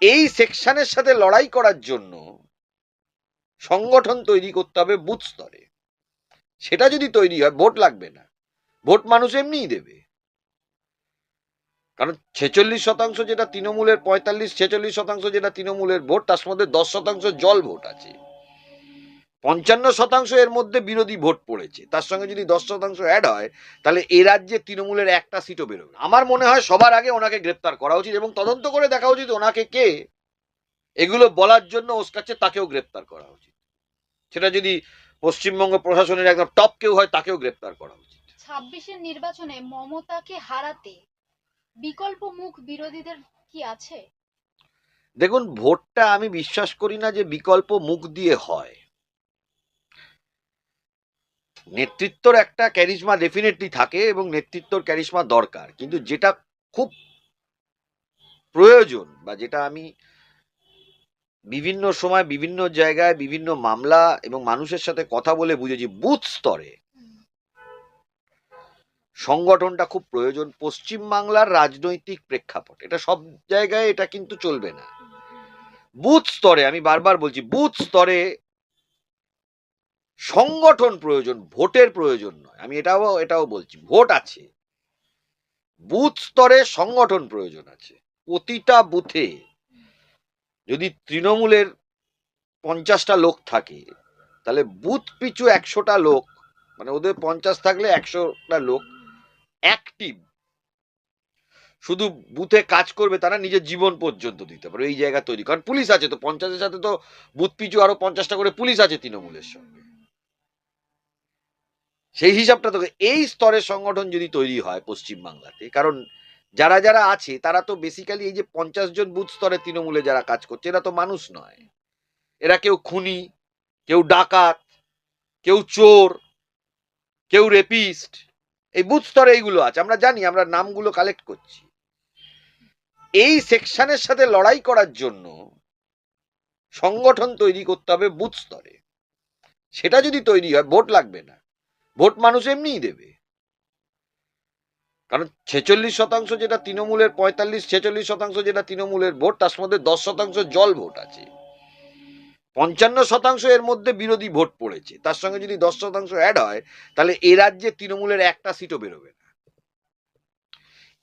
এই সেকশনের সাথে লড়াই করার জন্য সংগঠন তৈরি করতে হবে বুথ স্তরে। সেটা যদি তৈরি হয়, ভোট লাগবে না। ভোট মানুষ এমনিই দেবে। কারণ ছেচল্লিশ শতাংশ যেটা তৃণমূলের, পঁয়তাল্লিশ, ছেচল্লিশ শতাংশ যেটা তৃণমূলের ভোট, তার মধ্যে দশ শতাংশ জল ভোট আছে। পঞ্চান্ন শতাংশ এর মধ্যে বিরোধী ভোট পড়েছে। তার সঙ্গে যদি দশ শতাংশ অ্যাড হয় তাহলে এ রাজ্যে তৃণমূলের একটা সিটও বেরোবে আমার মনে হয় সবার আগে ওনাকে গ্রেপ্তার করা উচিত এবং তদন্ত করে দেখা উচিত ওনাকে কে এগুলো বলার জন্য ওসকাচ্ছে তাকেও গ্রেপ্তার করা উচিত। সেটা যদি পশ্চিমবঙ্গ প্রশাসনের একদম টপ কেউ হয় তাকেও গ্রেপ্তার করা উচিত। ছাব্বিশের নির্বাচনে মমতাকে হারাতে বিকল্প মুখ বিরোধীদের কি আছে? দেখুন ভোটটা আমি বিশ্বাস করি না যে বিকল্প মুখ দিয়ে হয়। নেতৃত্বর একটা ক্যারিশমা ডেফিনেটলি থাকে এবং নেতৃত্বর ক্যারিশমা দরকার। কিন্তু যেটা খুব প্রয়োজন বা যেটা আমি বিভিন্ন সময় বিভিন্ন জায়গায় বিভিন্ন মামলা এবং মানুষের সাথে কথা বলে বুঝেছি, বুথ স্তরে। সংগঠনটা খুব প্রয়োজন। পশ্চিম বাংলার রাজনৈতিক প্রেক্ষাপট, এটা সব জায়গায় এটা কিন্তু চলবে না। বুথ স্তরে, আমি বারবার বলছি, বুথ স্তরে সংগঠন প্রয়োজন, ভোটের প্রয়োজন নয়। আমি এটাও এটাও বলছি, ভোট আছে। বুথ স্তরে সংগঠন প্রয়োজন আছে। প্রতিটা বুথে যদি তৃণমূলের পঞ্চাশটা লোক থাকে, তাহলে বুথ পিছু একশোটা লোক মানে ওদের পঞ্চাশ থাকলে একশোটা লোক অ্যাক্টিভ শুধু বুথে কাজ করবে, তারা নিজের জীবন পর্যন্ত দিতে পারে এই জায়গা তৈরি। কারণ পুলিশ আছে তো, পঞ্চাশের সাথে তো বুথ পিছু আরও পঞ্চাশটা করে পুলিশ আছে তৃণমূলের সঙ্গে। সেই হিসাবটা তো এই স্তরের সংগঠন যদি তৈরি হয় পশ্চিম বাংলাতে কারণ যারা যারা আছে, তারা তো বেসিক্যালি এই যে পঞ্চাশ জন বুথ স্তরে তৃণমূলে যারা কাজ করছে, এরা তো মানুষ নয়। এরা কেউ খুনি, কেউ ডাকাত, কেউ চোর, কেউ রেপিস্ট এই বুথ স্তরে এইগুলো আছে। আমরা জানি, আমরা নামগুলো কালেক্ট করছি। এই সেকশনের সাথে লড়াই করার জন্য সংগঠন তৈরি করতে হবে বুথ স্তরে। সেটা যদি তৈরি হয়, ভোট লাগবে না। ভোট মানুষ এমনিই দেবে। কারণ ছেচল্লিশ শতাংশ যেটা তৃণমূলের, পঁয়তাল্লিশ, ছেচল্লিশ শতাংশ যেটা তৃণমূলের ভোট, তার মধ্যে দশ শতাংশ জল ভোট আছে। পঞ্চান্ন শতাংশ এর মধ্যে বিরোধী ভোট পড়েছে। তার সঙ্গে যদি দশ শতাংশ অ্যাড হয়, তাহলে এ রাজ্যে তৃণমূলের একটা সিটও বেরোবে না।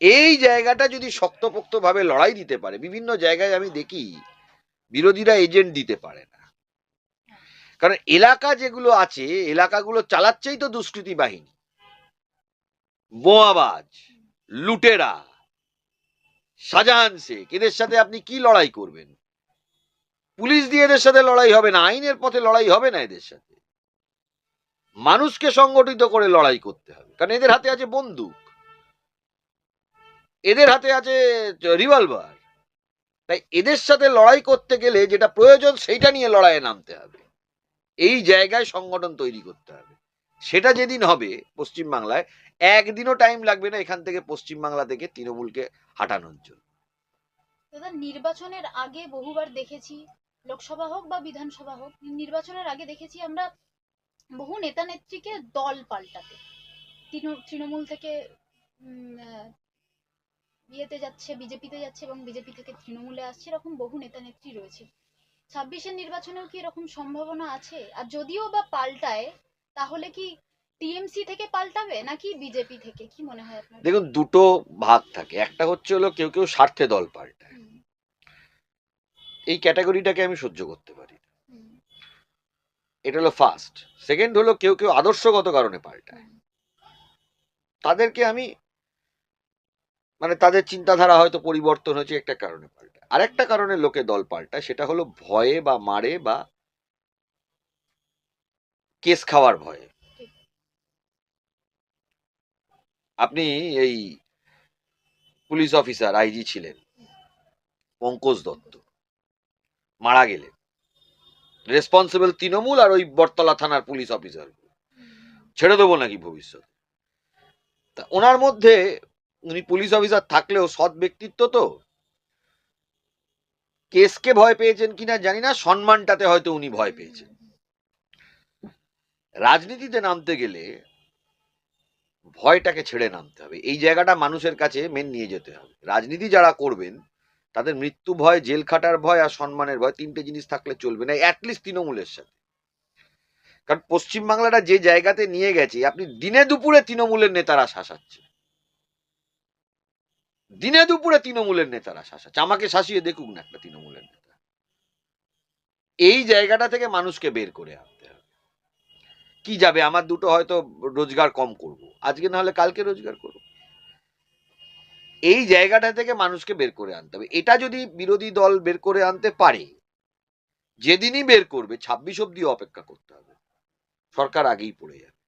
এই জায়গাটা যদি শক্তপোক্ত ভাবে লড়াই দিতে পারে, বিভিন্ন জায়গায় আমি দেখি বিরোধীরা এজেন্ট দিতে পারে না। কারণ এলাকা যেগুলো আছে, এলাকাগুলো চালাচ্ছেই তো দুষ্কৃতী বাহিনী। বোয়াবাজ লুটেরা, শাহজাহান শেখ, এদের সাথে আপনি কি লড়াই করবেন? পুলিশ দিয়ে এদের সাথে লড়াই হবে না, আইনের পথে লড়াই হবে না এদের সাথে। মানুষকে সংগঠিত করে লড়াই করতে হবে, কারণ এদের হাতে আছে বন্দুক। এদের হাতে আছে রিভলভার তাই এদের সাথে লড়াই করতে গেলে যেটা প্রয়োজন, সেইটা নিয়ে লড়াইয়ে নামতে হবে। এই জায়গায় সংগঠন তৈরি করতে হবে। সেটা যেদিন হবে পশ্চিম বাংলায় একদিনও টাইম লাগবে না এখান থেকে পশ্চিম বাংলা থেকে তৃণমূলকে হাঁটানোর জন্য। দাদা, নির্বাচনের আগে বহুবার দেখেছি, লোকসভা হোক বা বিধানসভা হোক, নির্বাচনের আগে দেখেছি আমরা বহু নেতা নেত্রীকে দল পাল্টাতে। তৃণমূল থেকে ইয়েতে যাচ্ছে, বিজেপিতে যাচ্ছে এবং বিজেপি থেকে তৃণমূলে আসছে, এরকম বহু নেতা নেত্রী রয়েছে। ছাব্বিশের নির্বাচনেও কি এরকম সম্ভাবনা আছে? আর যদিও বা পাল্টায় তাহলে কি টিএমসি থেকে পাল্টাবে নাকি বিজেপি থেকে? কি মনে হয় আপনার? দেখুন দুটো ভাগ থাকে। একটা হচ্ছে হলো কেউ কেউ স্বার্থে দল পাল্টায়। এই ক্যাটাগরিটাকে আমি সহ্য করতে পারি এটা হলো ফার্স্ট সেকেন্ড হলো কেউ কেউ আদর্শগত কারণে পাল্টায়। তাদেরকে আমি মানে তাদের চিন্তাধারা হয়তো পরিবর্তন হয়েছে একটা কারণে পাল্টায়। আরেকটা কারণে লোকে দল পাল্টায়, সেটা হলো ভয়ে বা মারে বা কেস খাওয়ার ভয়ে। আপনি এই পুলিশ অফিসার, আইজি ছিলেন, পঙ্কজ দত্ত, মারা গেলেন। রেসপন্সিবল তৃণমূল আর ওই বটতলা থানার পুলিশ অফিসার। ছেড়ে দেবো নাকি ভবিষ্যতে? তা ওনার মধ্যে, উনি পুলিশ অফিসার থাকলেও সৎ ব্যক্তিত্ব তো। কেসকে ভয় পেয়েছেন কিনা জানি না, সম্মানটাতে হয়তো উনি ভয় পেয়েছেন। রাজনীতিতে নামতে গেলে ভয়টাকে ছেড়ে নামতে হবে। এই জায়গাটা মানুষের কাছে মেন নিয়ে যেতে হবে। রাজনীতি যারা করবেন, তাদের মৃত্যু ভয়, জেল খাটার ভয় আর সম্মানের ভয় তিনটে জিনিস থাকলে চলবে না অ্যাটলিস্ট তৃণমূলের সাথে। কারণ পশ্চিমবাংলাটা যে জায়গাতে নিয়ে গেছে, আপনি দিনে দুপুরে তৃণমূলের নেতারা শাসাচ্ছে দিনে দুপুরে তৃণমূলের নেতারা শাসাচ্ছে আমাকে শাসিয়ে দেখুক না একটা তৃণমূলের নেতা। এই জায়গাটা থেকে মানুষকে বের করে আনতে হবে। কি যাবে? আমার দুটো হয়তো রোজগার কম করব। আজকে না হলে কালকে রোজগার করব। এই জায়গাটা থেকে মানুষকে বের করে আনতে হবে। এটা যদি বিরোধী দল বের করে আনতে পারে, যেদিনই বের করবে, ছাব্বিশ অব্দি অপেক্ষা করতে হবে। সরকার আগেই পড়ে যাবে।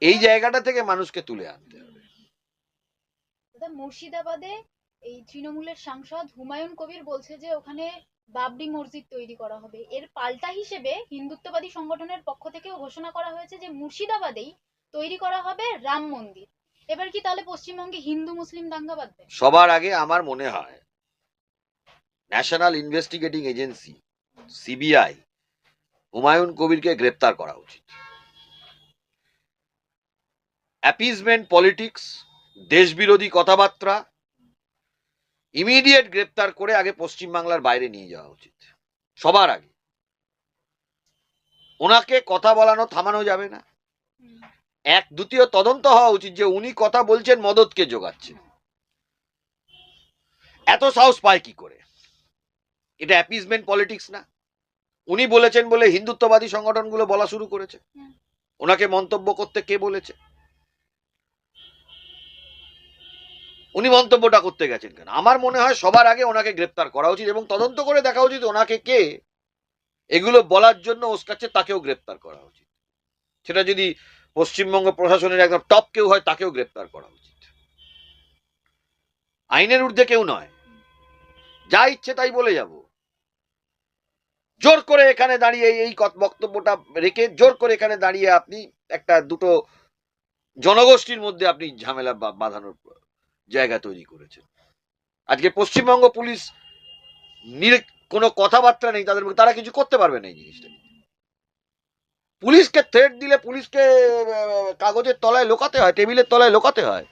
এই জায়গাটা থেকে মানুষকে তুলে আনতে হবে। মুর্শিদাবাদে এই তৃণমূলের সাংসদ হুমায়ুন কবির বলছে যে ওখানে বাবরি মসজিদ তৈরি করা হবে। এর পাল্টা হিসেবে হিন্দুত্ববাদী সংগঠনের পক্ষ থেকেও ঘোষণা করা হয়েছে যে মুর্শিদাবাদেই তৈরি করা হবে রাম মন্দির। এবার কি তাহলে পশ্চিমবঙ্গে হিন্দু, মুসলিম দাঙ্গা বাঁধবে? সবার আগে আমার মনে হয় national investigating agency, CBI, Humayun কবিরকে গ্রেপ্তার করা উচিত। অ্যাপিজমেন্ট পলিটিক্স দেশবিরোধী কথাবার্তা ইমিডিয়েট গ্রেপ্তার করে আগে পশ্চিমবাংলার বাইরে নিয়ে যাওয়া উচিত সবার আগে। ওনাকে কথা বলানো থামানো যাবে না। এক দ্বিতীয় তদন্ত হওয়া উচিত যে উনি কথা বলছেন মদতকে যোগাচ্ছেন। এত সাহস পায় কি করে? এটা অ্যাপিজমেন্ট পলিটিক্স না। উনি বলেছেন বলে হিন্দুত্ববাদী সংগঠনগুলো বলা শুরু করেছে। ওনাকে মন্তব্য করতে কে বলেছে? উনি মন্তব্যটা করতে গেছেন কেন? আমার মনে হয় সবার আগে ওনাকে গ্রেপ্তার করা উচিত এবং তদন্ত করে দেখা উচিত ওনাকে কে এগুলো বলার জন্য ওসকাচ্ছে তাকেও গ্রেপ্তার করা উচিত। সেটা যদি পশ্চিমবঙ্গ প্রশাসনের একদম টপ কেউ হয়, তাকেও গ্রেপ্তার করা উচিত। আইনের ঊর্ধ্বে কেউ নয়। যা ইচ্ছে তাই বলে যাব। জোর করে এখানে দাঁড়িয়ে এই কত- বক্তব্যটা রেখে জোর করে এখানে দাঁড়িয়ে আপনি একটা দুটো জনগোষ্ঠীর মধ্যে আপনি ঝামেলা বাঁধানোর জায়গা তৈরি করেছেন। আজকে পশ্চিমবঙ্গ পুলিশ নির- কোনো কথাবার্তা নেই, তাদের তারা কিছু করতে পারবে না এই জিনিসটা পুলিশকে থ্রেট দিলে পুলিশকে কাগজের তলায় লোকাতে হয়, টেবিলের তলায় লোকাতে হয়।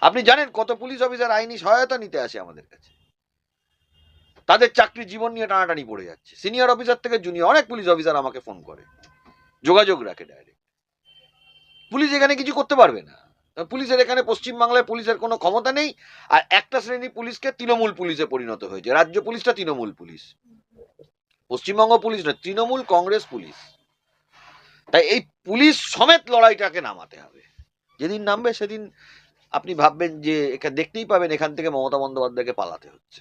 আপনি জানেন কত পুলিশ অফিসার আইনি সহায়তা নিতে আসে আমাদের কাছে। তাদের চাকরি জীবন নিয়ে টানাটানি পড়ে যাচ্ছে। সিনিয়র অফিসার থেকে জুনিয়র, অনেক পুলিশ অফিসার আমাকে ফোন করে। যোগাযোগ রাখে ডাইরেক্ট পুলিশ এখানে কিছু করতে পারবে না। পুলিশের এখানে পশ্চিমবাংলায় পুলিশের কোনো ক্ষমতা নেই, আর একটা শ্রেণি পুলিশকে তৃণমূল পুলিশে পরিণত হয়েছে। রাজ্য পুলিশটা তৃণমূল পুলিশ। পশ্চিমবঙ্গ পুলিশ নয়, তৃণমূল কংগ্রেস পুলিশ। তাই এই পুলিশ সমেত লড়াইটাকে নামাতে হবে। যেদিন নামবে সেদিন আপনি ভাববেন যে এখানে দেখতেই পাবেন, এখান থেকে মমতা বন্দ্যোপাধ্যায়কে পালাতে হচ্ছে।